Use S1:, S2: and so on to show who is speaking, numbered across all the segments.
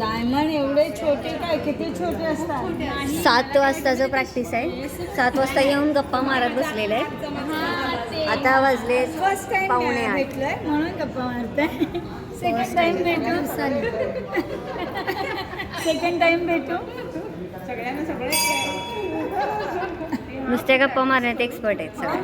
S1: Diamond एवढे छोटे काय किती छोटे असतात?
S2: सात वाजताचं प्रॅक्टिस आहे. सात वाजता येऊन गप्पा मारत बसलेले आहेत. आता वाजले
S1: फर्स्ट टाइम भेटलोय म्हणून गप्पा मारते. सेकंड टाइम भेटू. सेकंड टाइम भेटू. सगळ्यांना सगळं
S2: नुसत्या गप्पा मारण्यात एक्सपर्ट आहेत सगळे.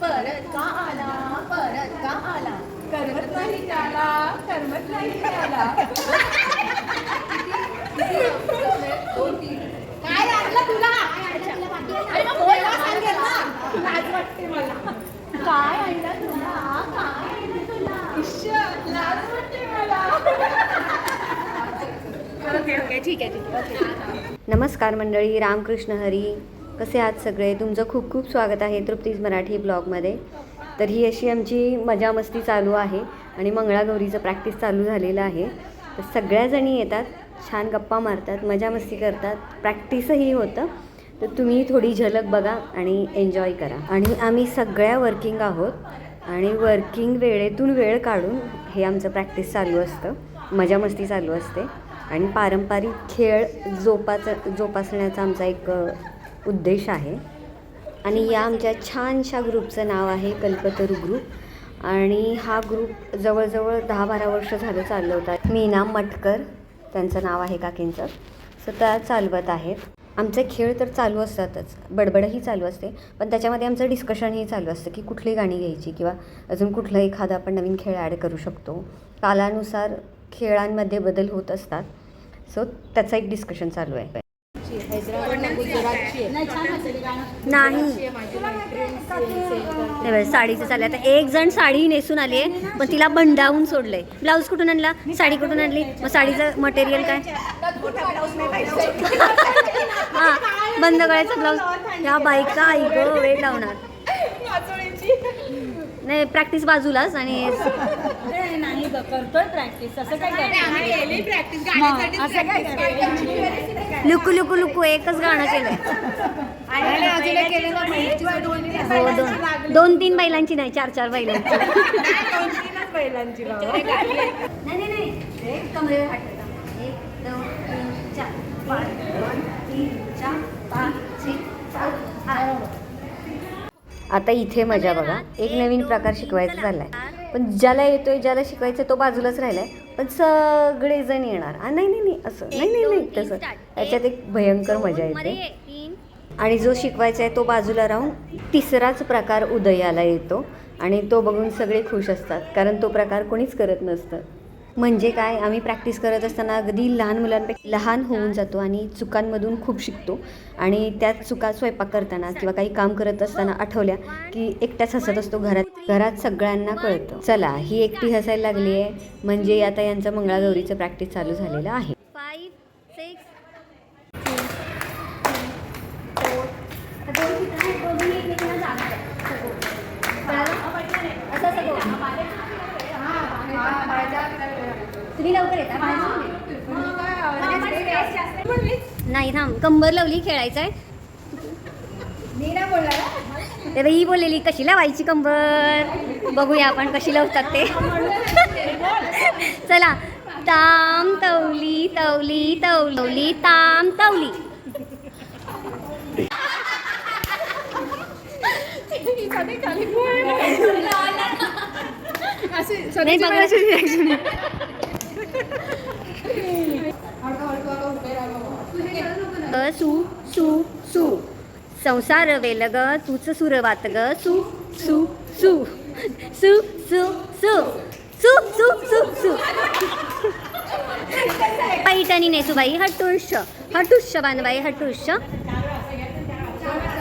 S3: परत का आला परत का आला करमत नाही त्याला करमत नाही त्याला. काय आणलं तुला? लाज वाटते मला. काय आणलं तुला? काय आणलं तुला? लाज वाटते मला. ओके ओके ठीक आहे ठीक आहे. ओके
S2: नमस्कार मंडळी रामकृष्ण हरी. कसे आहात सगळे? तुमचं खूप खूप स्वागत आहे तृप्तीज मराठी ब्लॉगमध्ये. तर ही अशी आमची मजा मस्ती चालू आहे आणि मंगळागौरीचं प्रॅक्टिस चालू झालेलं आहे. तर सगळ्याजणी येतात छान गप्पा मारतात मजा मस्ती करतात. प्रॅक्टिसही होतं. तर तुम्ही थोडी झलक बघा आणि एन्जॉय करा. आणि आम्ही सगळ्या वर्किंग आहोत आणि वर्किंग वेळेतून वेळ काढून हे आमचं प्रॅक्टिस चालू असतं. मजा मस्ती चालू असते. आणि पारंपरिक खेळ जोपाच जोपासण्याचा आमचा एक उद्देश आहे. आणि या आमच्या छानशा ग्रुपचं नाव आहे कल्पतरू ग्रुप आणि हा ग्रुप जवळजवळ दहा बारा वर्ष झालं चाललं होतं मीना मटकर त्यांचं नाव आहे काकींचं. स्वतः चालवत आहेत. आमचे खेळ तर चालू असतातच. बडबडही चालू असते. पण त्याच्यामध्ये आमचं डिस्कशनही चालू असतं की कुठली गाणी घ्यायची किंवा अजून कुठलं एखादा आपण नवीन खेळ ॲड करू शकतो. कालानुसार खेळांमध्ये बदल होत असतात. सो त्याचं एक डिस्कशन चालू आहे. नाही. बरं, साडीचं चाललं आता एक जण साडी नेसून आली आहे पण तिला बंडावून सोडलंय. ब्लाऊज कुठून आणला? साडी कुठून आणली? मग साडीचं मटेरियल काय? हा बंद करायचं ब्लाऊज. ह्या बाईकचा ऐक वेळ लावणार. नाही प्रॅक्टिस बाजूलाच आणि
S1: नाही, नाही ग, करतोय प्रॅक्टिस असं काय करतोय? मग, असं काय करतोय?
S2: लुकू लुकू लुकू एकच गाणं केलंय. हो दोन दोन तीन बैलांची. नाही चार चार बैलांची नाही नाही नाही. एक कमरेवर हात ठेवा. एक दोन तीन चार. पाच दोन तीन चार पाच छे, सात आठ. आता इथे मजा बघा. एक नवीन प्रकार शिकवायचा चाललाय पण ज्याला येतोय ज्याला शिकवायचं तो बाजूलाच राहिलाय. पण सगळेजण येणार. नाही नाही नाही असं. नाही नाही नाही तसं. त्याच्यात एक भयंकर मजा येते. आणि जो शिकवायचा आहे तो बाजूला राहून तिसराच प्रकार उदयाला येतो. आणि तो बघून सगळे खुश असतात. कारण तो प्रकार कोणीच करत नसतं. म्हणजे काय? आम्ही प्रॅक्टिस करत असताना अगदी लहान मुलांपेक्षा लहान होऊन जातो आणि चुकांमधून खूप शिकतो. आणि त्या चुका स्वयंपाक करताना किंवा काही काम करत असताना आठवल्या की एकट्याच हसत असतो घरात. घरात सगळ्यांना कळतं. चला ही एकटी हसायला लागली आहे म्हणजे आता यांचं मंगळागौरीचं प्रॅक्टिस चालू झालेलं आहे फाईव्ह सिक्स तुम्ही लवकर येता नाही थांब. कंबर लावली खेळायचं आहे. ते ही बोललेली कशी लावायची कंबर? बघूया आपण कशी लावतात ते. चला. ताम तवली तवली तवली ताम तवली. नाही ग सु सु सु. संसार वेल ग तूच सुरवात ग सु सु सु. सु सु सु. सु सु सु सु. पैठणी नेसूबाई हटुष हटुष बांधबाई हटुष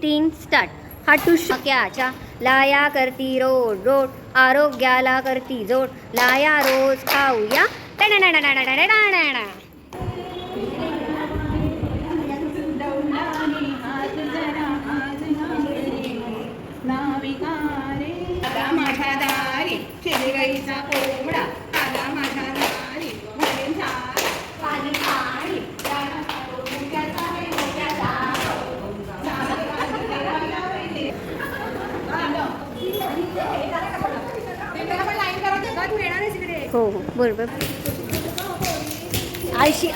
S2: तीन स्टार्ट हटुष क्याच्या लाया करती रोड रोड. आरोग्याला करती जोड. लाया रोज खाऊया.
S3: मातीचा कोंबडा आला माझ्या नारी भरेन झाड. पाणी पाणी
S2: हो हो बरोबर. आळशी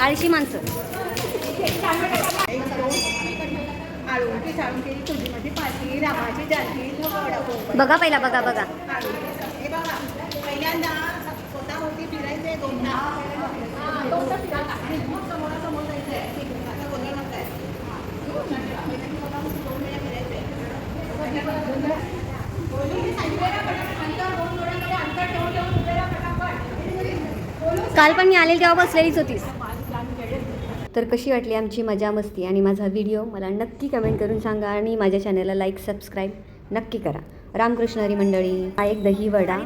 S2: बघा पहिला बघा
S3: बघा. पहिल्यांदा स्वतःभोवती फिरायचंय दोनदा. हा, दोनदा फिरायला आणि मग समोरासमोर जायचंय. आता गोंधळ नसताय स्वतःभोवती दोन वेळा फिरायचंय.
S2: काल पण मी आलेली तेव्हा बसलेलीच होतीस. तर कशी वाटली आमची मजा मस्ती आणि माझा व्हिडिओ? मला नक्की कमेंट करून सांगा आणि माझ्या चॅनलला लाईक सबस्क्राईब नक्की करा. रामकृष्ण हरी मंडळी हा एक दही वडा.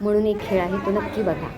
S2: म्हणून एक खेळ आहे तो नक्की बघा.